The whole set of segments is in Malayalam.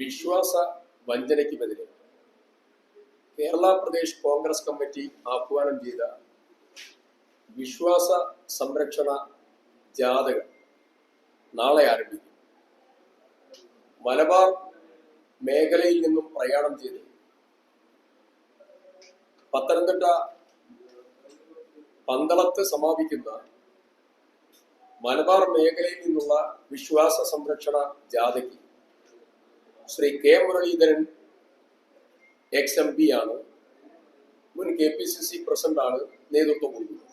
വിശ്വാസ വഞ്ചനയ്ക്കുമെതിരെ കേരള പ്രദേശ് കോൺഗ്രസ് കമ്മിറ്റി ആഹ്വാനം ചെയ്ത വിശ്വാസ സംരക്ഷണ ജാഥകൾ നാളെ ആരംഭിക്കും. മലബാർ മേഖലയിൽ നിന്നും പ്രയാണം ചെയ്ത് പത്തനംതിട്ട പന്തളത്ത് സമാപിക്കുന്ന മലബാർ മേഖലയിൽ നിന്നുള്ള വിശ്വാസ സംരക്ഷണ ജാഥയ്ക്ക് Shri K Muraleedharan ex M P ആണ്. മുൻ K P C C president ആണ് നേതൃത്വം കൊടുക്കുന്നത്.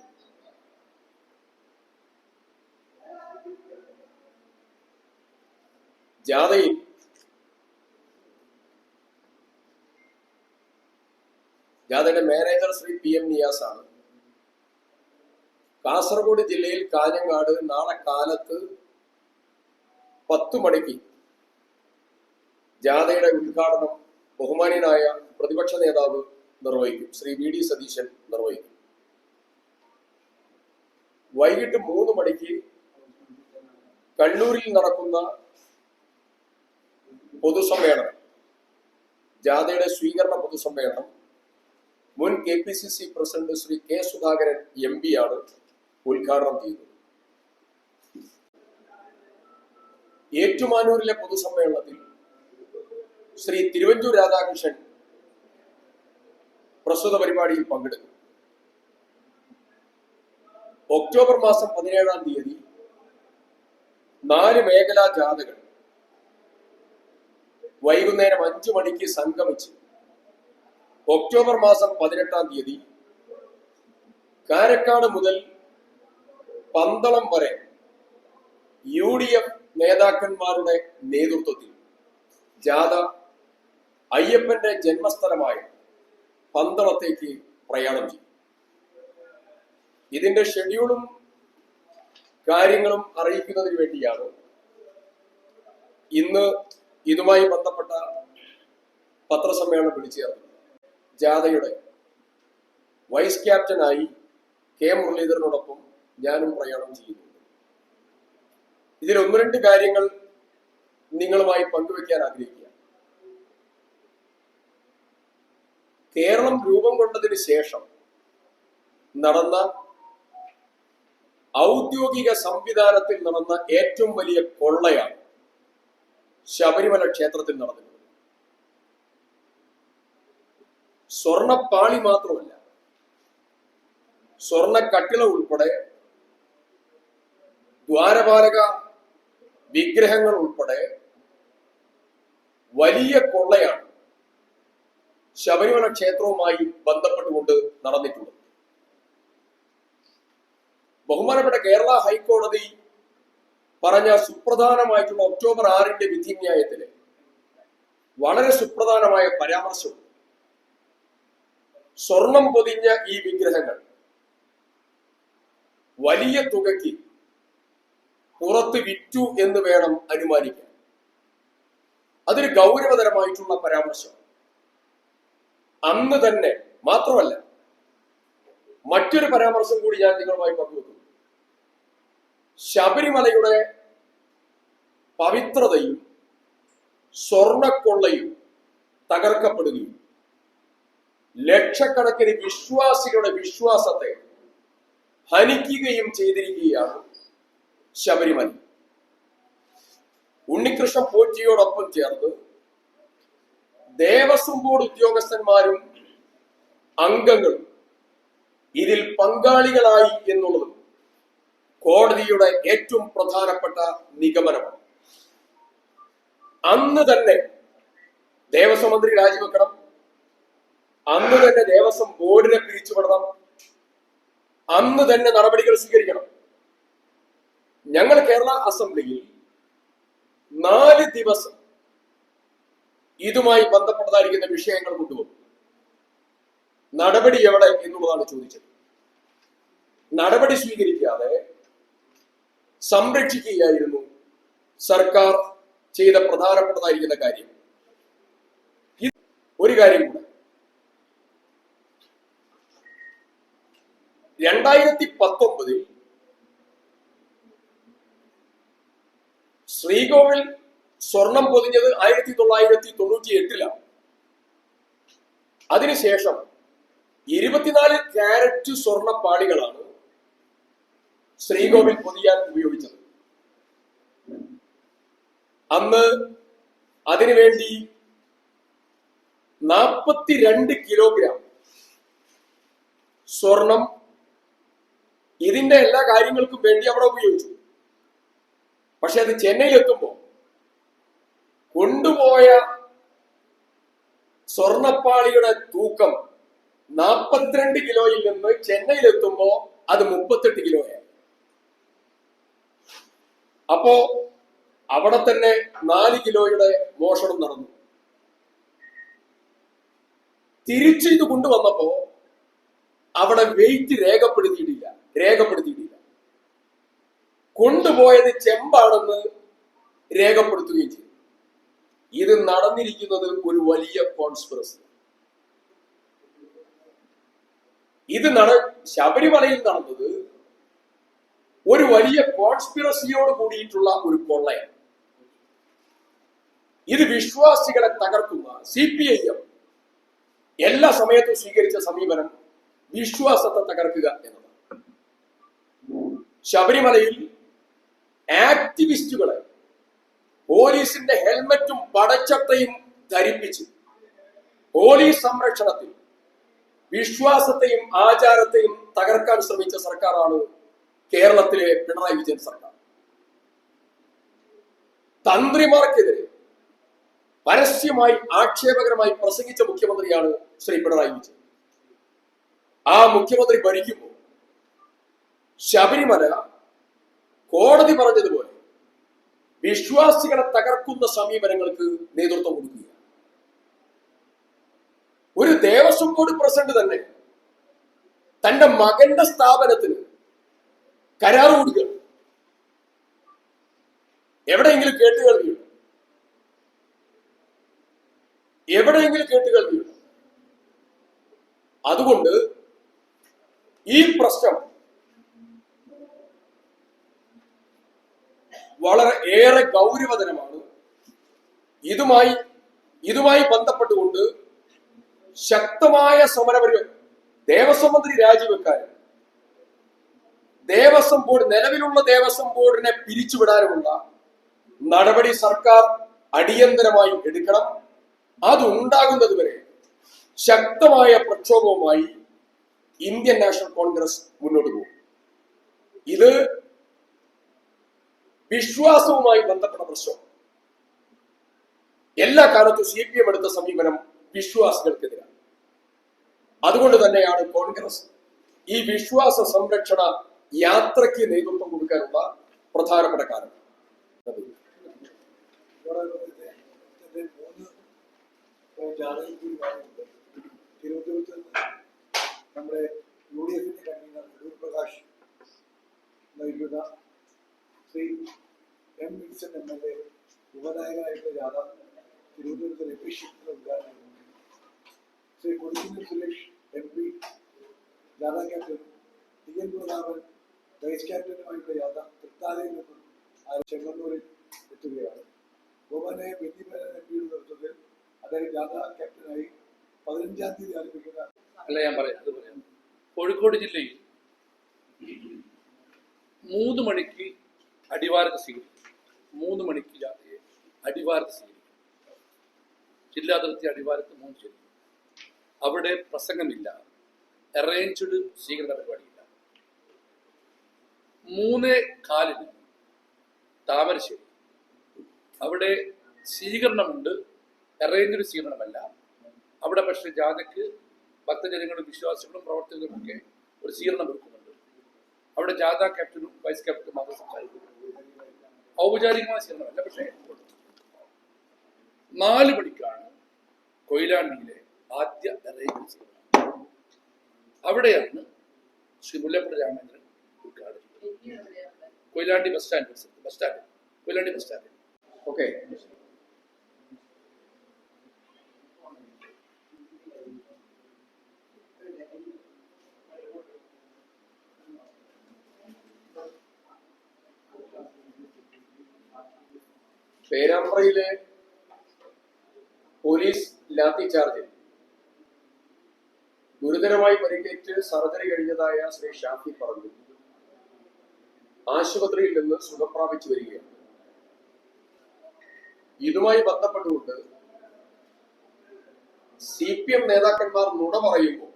ജാഥയിൽ ജാഥയുടെ manager Shri P M Niyas ആണ് കാസർഗോഡ് ജില്ലയിൽ കാഞ്ഞങ്ങാട് നാളെ കാലത്ത് പത്തു മണിക്ക് ജാഥയുടെ ഉദ്ഘാടനം ബഹുമാനീയനായ പ്രതിപക്ഷ നേതാവ് നിർവഹിക്കും. ശ്രീ വി ഡി സതീശൻ നിർവഹിക്കും. വൈകിട്ട് മൂന്ന് മണിക്ക് കണ്ണൂരിൽ നടക്കുന്ന പൊതുസമ്മേളനം ജാഥയുടെ സ്വീകരണ പൊതുസമ്മേളനം മുൻ K P C C president Shri K Sudhakaran M P ആണ് ഉദ്ഘാടനം ചെയ്തത്. ഏറ്റുമാനൂരിലെ പൊതുസമ്മേളനത്തിൽ ശ്രീ തിരുവഞ്ചൂർ രാധാകൃഷ്ണൻ പ്രസ്തുത പരിപാടിയിൽ പങ്കെടുക്കും ഒക്ടോബർ മാസം പതിനേഴാം തീയതി നാല് മേഖലാ ജാഥകൾ വൈകുന്നേരം അഞ്ചു മണിക്ക് സംഗമിച്ച് ഒക്ടോബർ മാസം പതിനെട്ടാം തീയതി കാരക്കാട് മുതൽ പന്തളം വരെ യു ഡി എഫ് നേതാക്കന്മാരുടെ നേതൃത്വത്തിൽ ജാഥ അയ്യപ്പന്റെ ജന്മസ്ഥലമായ പന്തളത്തേക്ക് പ്രയാണം ചെയ്യും. ഇതിന്റെ ഷെഡ്യൂളും കാര്യങ്ങളും അറിയിക്കുന്നതിന് വേണ്ടിയാണ് ഇന്ന് ഇതുമായി ബന്ധപ്പെട്ട പത്രസമ്മേളനം വിളിച്ചു ചേർന്നത് ജാഥയുടെ വൈസ് ക്യാപ്റ്റനായി കെ മുരളീധരനോടൊപ്പം ഞാനും പ്രയാണം ചെയ്യുന്നു ഇതിൽ ഒന്ന് രണ്ട് കാര്യങ്ങൾ നിങ്ങളുമായി പങ്കുവെക്കാൻ ആഗ്രഹിക്കുക കേരളം രൂപം കൊണ്ടതിന് ശേഷം നടന്ന ഔദ്യോഗിക സംവിധാനത്തിൽ നടന്ന ഏറ്റവും വലിയ കൊള്ളയാണ് ശബരിമല ക്ഷേത്രത്തിൽ നടന്നത്. സ്വർണപ്പാളി മാത്രമല്ല സ്വർണ കട്ടിള ഉൾപ്പെടെ ദ്വാരപാലക വിഗ്രഹങ്ങൾ ഉൾപ്പെടെ വലിയ കൊള്ളയാണ് ശബരിമല ക്ഷേത്രവുമായി ബന്ധപ്പെട്ടുകൊണ്ട് നടന്നിട്ടുള്ളത് ബഹുമാനപ്പെട്ട കേരള ഹൈക്കോടതി പറഞ്ഞ സുപ്രധാനമായിട്ടുള്ള ഒക്ടോബർ ആറിന്റെ വിധിന്യായത്തിൽ വളരെ സുപ്രധാനമായ പരാമർശം. സ്വർണം പൊതിഞ്ഞ ഈ വിഗ്രഹങ്ങൾ വലിയ തുകയ്ക്ക് പുറത്ത് വിറ്റു എന്ന് വേണം അനുമാനിക്കാൻ. അതൊരു ഗൗരവതരമായിട്ടുള്ള പരാമർശം. അന്ന് തന്നെ മാത്രമല്ല മറ്റൊരു പരാമർശം കൂടി ഞാൻ നിങ്ങളുമായി പങ്കുവെക്കുന്നു. ശബരിമലയുടെ പവിത്രതയും സ്വർണക്കൊള്ളയും തകർക്കപ്പെടുകയും ലക്ഷക്കണക്കിന് വിശ്വാസികളുടെ വിശ്വാസത്തെ ഹനിക്കുകയും ചെയ്തിരിക്കുകയാണ് ശബരിമല. ഉണ്ണികൃഷ്ണൻ പോറ്റിയോടൊപ്പം ചേർന്ന് ദേവസ്വം ബോർഡ് ഉദ്യോഗസ്ഥന്മാരും അംഗങ്ങളും ഇതിൽ പങ്കാളികളായി എന്നുള്ളത് കോടതിയുടെ ഏറ്റവും പ്രധാനപ്പെട്ട നിഗമനമാണ്. അന്ന് തന്നെ ദേവസ്വം മന്ത്രി രാജിവെക്കണം. അന്ന് തന്നെ ദേവസ്വം ബോർഡിനെ പിരിച്ചുവിടണം. അന്ന് തന്നെ നടപടികൾ സ്വീകരിക്കണം. ഞങ്ങൾ കേരള അസംബ്ലിയിൽ നാല് ദിവസം ഇതുമായി ബന്ധപ്പെട്ടതായിരിക്കുന്ന വിഷയങ്ങൾ കൊണ്ടുവന്നു. നടപടി എവിടെ എന്നുള്ളതാണ് ചോദിച്ചത്. നടപടി സ്വീകരിക്കാതെ സംരക്ഷിക്കുകയായിരുന്നു സർക്കാർ ചെയ്ത പ്രധാനപ്പെട്ടതായിരിക്കുന്ന കാര്യം. ഒരു കാര്യം കൂടെ. രണ്ടായിരത്തി പത്തൊമ്പതിൽ ശ്രീകോവിൽ സ്വർണം പൊതിഞ്ഞത് ആയിരത്തി തൊള്ളായിരത്തി തൊണ്ണൂറ്റി എട്ടിലാണ് അതിനുശേഷം ഇരുപത്തിനാല് ക്യാരറ്റ് സ്വർണ പാടികളാണ് ശ്രീകോവിൽ പൊതിയാൻ ഉപയോഗിച്ചത്. അന്ന് അതിനുവേണ്ടി നാൽപ്പത്തിരണ്ട് കിലോഗ്രാം സ്വർണം ഇതിന്റെ എല്ലാ കാര്യങ്ങൾക്കും വേണ്ടി അവിടെ ഉപയോഗിച്ചു. പക്ഷെ അത് ചെന്നൈയിൽ എത്തുമ്പോൾ കൊണ്ടുപോയ സ്വർണപ്പാളിയുടെ തൂക്കം നാൽപ്പത്തിരണ്ട് കിലോയിൽ നിന്ന് ചെന്നൈയിൽ എത്തുമ്പോ അത് മുപ്പത്തെട്ട് കിലോയാണ്. അപ്പോ അവിടെ തന്നെ നാല് കിലോയുടെ മോഷണം നടന്നു. തിരിച്ചു ഇത് കൊണ്ടുവന്നപ്പോ അവിടെ വെയിറ്റ് രേഖപ്പെടുത്തിയിട്ടില്ല രേഖപ്പെടുത്തിയിട്ടില്ല. കൊണ്ടുപോയത് ചെമ്പാണെന്ന് രേഖപ്പെടുത്തുകയും ചെയ്തു. ഇത് നടന്നിരിക്കുന്നത് ഒരു വലിയ കോൺസ്പിറസി ഇത് നട ശബരിമലയിൽ നടന്നത് ഒരു വലിയ കോൺസ്പിറസിയോട് കൂടിയിട്ടുള്ള ഒരു കൊള്ളയാണ്. ഇത് വിശ്വാസികളെ തകർക്കുന്ന സി പി ഐ എം എല്ലാ സമയത്തും സ്വീകരിച്ച സമീപനം വിശ്വാസത്തെ തകർക്കുക എന്നതാണ്. ശബരിമലയിൽ ആക്ടിവിസ്റ്റുകളെ പോലീസിന്റെ ഹെൽമറ്റും പടച്ചട്ടയും ധരിപ്പിച്ച് പോലീസ് സംരക്ഷണത്തിൽ വിശ്വാസത്തെയും ആചാരത്തെയും തകർക്കാൻ ശ്രമിച്ച സർക്കാരാണ് കേരളത്തിലെ പിണറായി വിജയൻ സർക്കാർ. തന്ത്രിമാർക്കെതിരെ പരസ്യമായി ആക്ഷേപകരമായി പ്രസംഗിച്ച മുഖ്യമന്ത്രിയാണ് ശ്രീ പിണറായി വിജയൻ. ആ മുഖ്യമന്ത്രി ഭരിക്കുമ്പോൾ ശബരിമല കോടതി പറഞ്ഞതുപോലെ വിശ്വാസികളെ തകർക്കുന്ന സമീപനങ്ങൾക്ക് നേതൃത്വം കൊടുക്കുക ഒരു ദേവസ്വം ബോർഡ് പ്രസിഡന്റ് തന്നെ തന്റെ മകന്റെ സ്ഥാപനത്തിന് കരാർ കൊടുക്കുക എവിടെയെങ്കിലും കേട്ട് കേൾവിയുണ്ടോ എവിടെയെങ്കിലും കേട്ട് കേൾവിയുണ്ടോ അതുകൊണ്ട് ഈ പ്രശ്നം വളരെ ഏറെ ഗൗരവതരമാണ്. ഇതുമായി ഇതുമായി ബന്ധപ്പെട്ടുകൊണ്ട് ശക്തമായ സമരപരിപാടി ദേവസ്വം മന്ത്രി രാജിവെക്കാൻ ദേവസ്വം ബോർഡ് നിലവിലുള്ള ദേവസ്വം ബോർഡിനെ പിരിച്ചുവിടാനുമുള്ള നടപടി സർക്കാർ അടിയന്തരമായി എടുക്കണം. അതുണ്ടാകുന്നത് വരെ ശക്തമായ പ്രക്ഷോഭവുമായി ഇന്ത്യൻ നാഷണൽ കോൺഗ്രസ് മുന്നോട്ട് പോകും. ഇത് വിശ്വാസവുമായി ബന്ധപ്പെട്ട പ്രശ്നം. എല്ലാ കാലത്തും സി പി എം എടുത്ത സമീപനം വിശ്വാസികൾക്കെതിരാണ്. അതുകൊണ്ട് തന്നെയാണ് കോൺഗ്രസ് ഈ വിശ്വാസ സംരക്ഷണ യാത്രയ്ക്ക് നേതൃത്വം കൊടുക്കാനുള്ള പ്രധാനപ്പെട്ട കാരണം. നമ്മുടെ യു ഡി എഫിന്റെ convener Adoor Prakash Shri M Wilson M L A ഉപനായകനായിട്ടുള്ള യാഥാർത്ഥ്യം തിരുവനന്തപുരത്ത് രമേശ് ഉദ്ഘാടനം Shri Kodikunnil Suresh M P ജാഥാ captain T N Prathapan vice ക്യാപ്റ്റനുമായിട്ടുള്ള ജാഥ തൃത്താലയിൽ നിന്നും ആ ചെങ്ങന്നൂരിൽ എത്തുകയാണ്. ഗോപാലയ ബെന്നിമേനൻ എം പിയുടെ നേതൃത്വത്തിൽ അദ്ദേഹം ജാഥാ ക്യാപ്റ്റനായി പതിനഞ്ചാം തീയതി ആരംഭിക്കുന്ന അല്ല ഞാൻ പറയാം അത് പറയാം. കോഴിക്കോട് ജില്ലയിൽ മൂന്ന് മണിക്ക് അടിവാരത്ത് സ്വീകരിക്കും. മൂന്ന് മണിക്ക് ജാഥയെ അടിവാരത്ത് സ്വീകരിക്കും. ജില്ലാതിർത്തി അടിവാരത്ത് മൂന്ന് ശരി. അവിടെ പ്രസംഗമില്ല. അറേഞ്ച്ഡ് സ്വീകരണ പരിപാടിയില്ല. മൂന്ന് കാലിന് താമരശ്ശേരി അവിടെ സ്വീകരണമുണ്ട്. അറേഞ്ച്ഡ് സ്വീകരണമല്ല. അവിടെ പക്ഷേ ജാഥയ്ക്ക് ഭക്തജനങ്ങളും വിശ്വാസികളും പ്രവർത്തകരും ഒക്കെ ഒരു സ്വീകരണം കൊടുക്കുന്നുണ്ട് അവിടെ ജാഥ ക്യാപ്റ്റനും വൈസ് ക്യാപ്റ്റനും ഔപചാരികമായ സേവനമല്ല പക്ഷേ. നാല് മണിക്കാണ് കൊയിലാണ്ടിയിലെ ആദ്യ അവിടെയാണ് ശ്രീ മുല്ലപ്പള്ളി രാമേന്ദ്രൻ ഉദ്ഘാടനം Koyilandy bus stand bus stand Koyilandy bus stand. Okay. Perambra യാത്രയിലെ പോലീസ് ലാത്തി ചാർജിൽ ഗുരുതരമായി പരിക്കേറ്റ് സർജറി കഴിഞ്ഞതായ ശ്രീ ഷാഫി പറഞ്ഞു. ആശുപത്രിയിൽ നിന്ന് സുഖം പ്രാപിച്ചു വരികയാണ്. ഇതുമായി ബന്ധപ്പെട്ടുകൊണ്ട് സി പി എം നേതാക്കന്മാർ നുണ പറയുമ്പോൾ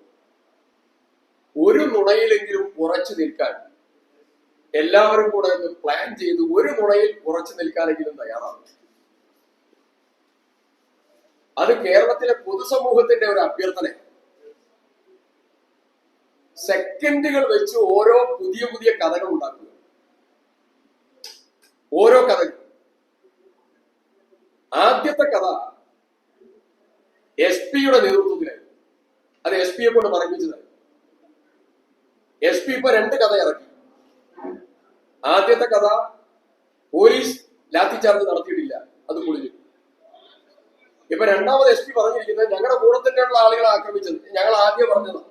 ഒരു നുണയിലെങ്കിലും ഉറച്ചു നിൽക്കാൻ എല്ലാവരും കൂടെ ഒന്ന് പ്ലാൻ ചെയ്ത് ഒരു മുറയിൽ ഉറച്ചു നിൽക്കാനെങ്കിലും തയ്യാറാവും അത് കേരളത്തിലെ പൊതുസമൂഹത്തിന്റെ ഒരു അഭ്യർത്ഥന. സെക്കൻഡുകൾ വെച്ച് ഓരോ പുതിയ പുതിയ കഥകൾ ഉണ്ടാക്കുക. ഓരോ കഥകൾ. ആദ്യത്തെ കഥ എസ് പിയുടെ നേതൃത്വത്തിലായിരുന്നു അത് എസ് പിയെ കൊണ്ട് പറയിപ്പിച്ചതായി എസ് പി ഇപ്പൊ രണ്ട് കഥ ഇറക്കി. ആദ്യത്തെ കഥ പോലീസ് ലാത്തിച്ചാർജ് നടത്തിയിട്ടില്ല അത് പൊളിഞ്ഞു. ഇപ്പൊ രണ്ടാമത് എസ് പി പറഞ്ഞിരിക്കുന്നത് ഞങ്ങളുടെ കൂടെ തന്നെയുള്ള ആളുകളെ ആക്രമിച്ചത്. ഞങ്ങൾ ആദ്യം പറഞ്ഞതാണ്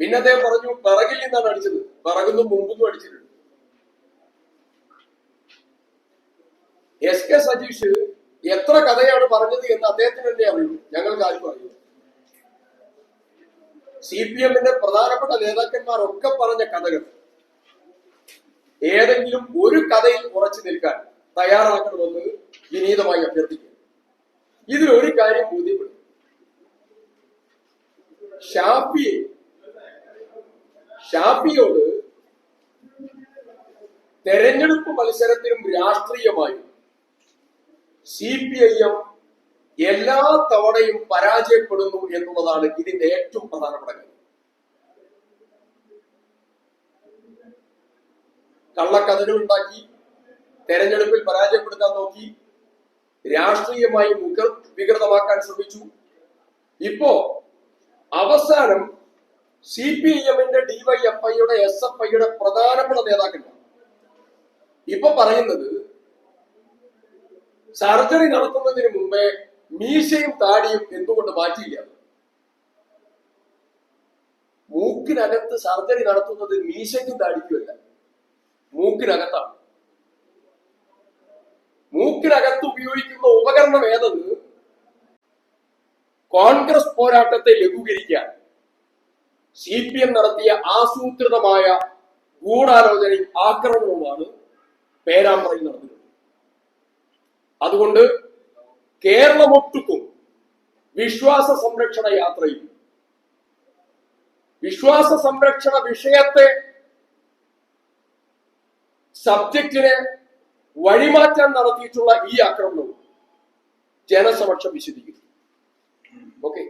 പിന്നെ അദ്ദേഹം പറഞ്ഞു പിറകിൽ നിന്നാണ് അടിച്ചത്. പിറകുന്നും മുമ്പൊന്നും അടിച്ചിട്ടുണ്ട്. എസ് കെ സജീഷ് എത്ര കഥയാണ് പറഞ്ഞത് എന്ന് അദ്ദേഹത്തിന് തന്നെ അറിയൂ. ഞങ്ങൾക്ക് ആർക്കും അറിയൂ സി പി എമ്മിന്റെ പ്രധാനപ്പെട്ട നേതാക്കന്മാരൊക്കെ പറഞ്ഞ കഥകൾ. ഏതെങ്കിലും ഒരു കഥയിൽ ഉറച്ചു നിൽക്കാൻ തയ്യാറാക്കണമെന്ന് വിനീതമായി അഭ്യർത്ഥിക്കുന്നു. ഇതിൽ ഒരു കാര്യം ബോധ്യപ്പെടും ഷാഫിയെ ഷാഫിയോട് തെരഞ്ഞെടുപ്പ് മത്സരത്തിനും രാഷ്ട്രീയമായും സി പി ഐ എം എല്ലാ തവണയും പരാജയപ്പെടുന്നു എന്നുള്ളതാണ് ഇതിന്റെ ഏറ്റവും പ്രധാനപ്പെട്ട കാര്യം കള്ളക്കഥകൾ ഉണ്ടാക്കി തെരഞ്ഞെടുപ്പിൽ പരാജയപ്പെടുത്താൻ നോക്കി രാഷ്ട്രീയമായി മുഖ വികൃതമാക്കാൻ ശ്രമിച്ചു. ഇപ്പോ അവസാനം സി പി എമ്മിന്റെ ഡിവൈഎഫ്ഐയുടെ എസ് എഫ് ഐയുടെ പ്രധാനപ്പെട്ട നേതാക്കന്മാർ. ഇപ്പൊ പറയുന്നത് സർജറി നടത്തുന്നതിന് മുമ്പേ മീശയും താടിയും എന്തുകൊണ്ട് മാറ്റിയില്ല? മൂക്കിനകത്ത് സർജറി നടത്തുന്നത് മീശയ്ക്കും താടിക്കുമല്ല മൂക്കിനകത്താണ് മൂക്കിനകത്ത് ഉപയോഗിക്കുന്ന ഉപകരണം ഏതെന്ന്? കോൺഗ്രസ് പോരാട്ടത്തെ ലഘൂകരിക്കാൻ സി പി എം നടത്തിയ ആസൂത്രിതമായ ഗൂഢാലോചനയും ആക്രമണവുമാണ് പേരാമ്പ്രയിൽ നടന്നത് അതുകൊണ്ട് കേരളമൊട്ടുക്കും വിശ്വാസ സംരക്ഷണ യാത്രയിൽ വിശ്വാസ സംരക്ഷണ വിഷയത്തെ സബ്ജക്റ്റിനെ വഴിമാറ്റാൻ നടത്തിയിട്ടുള്ള ഈ ആക്രമണവും ജനസമക്ഷം വിശദിക്കുന്നു ഓക്കെ?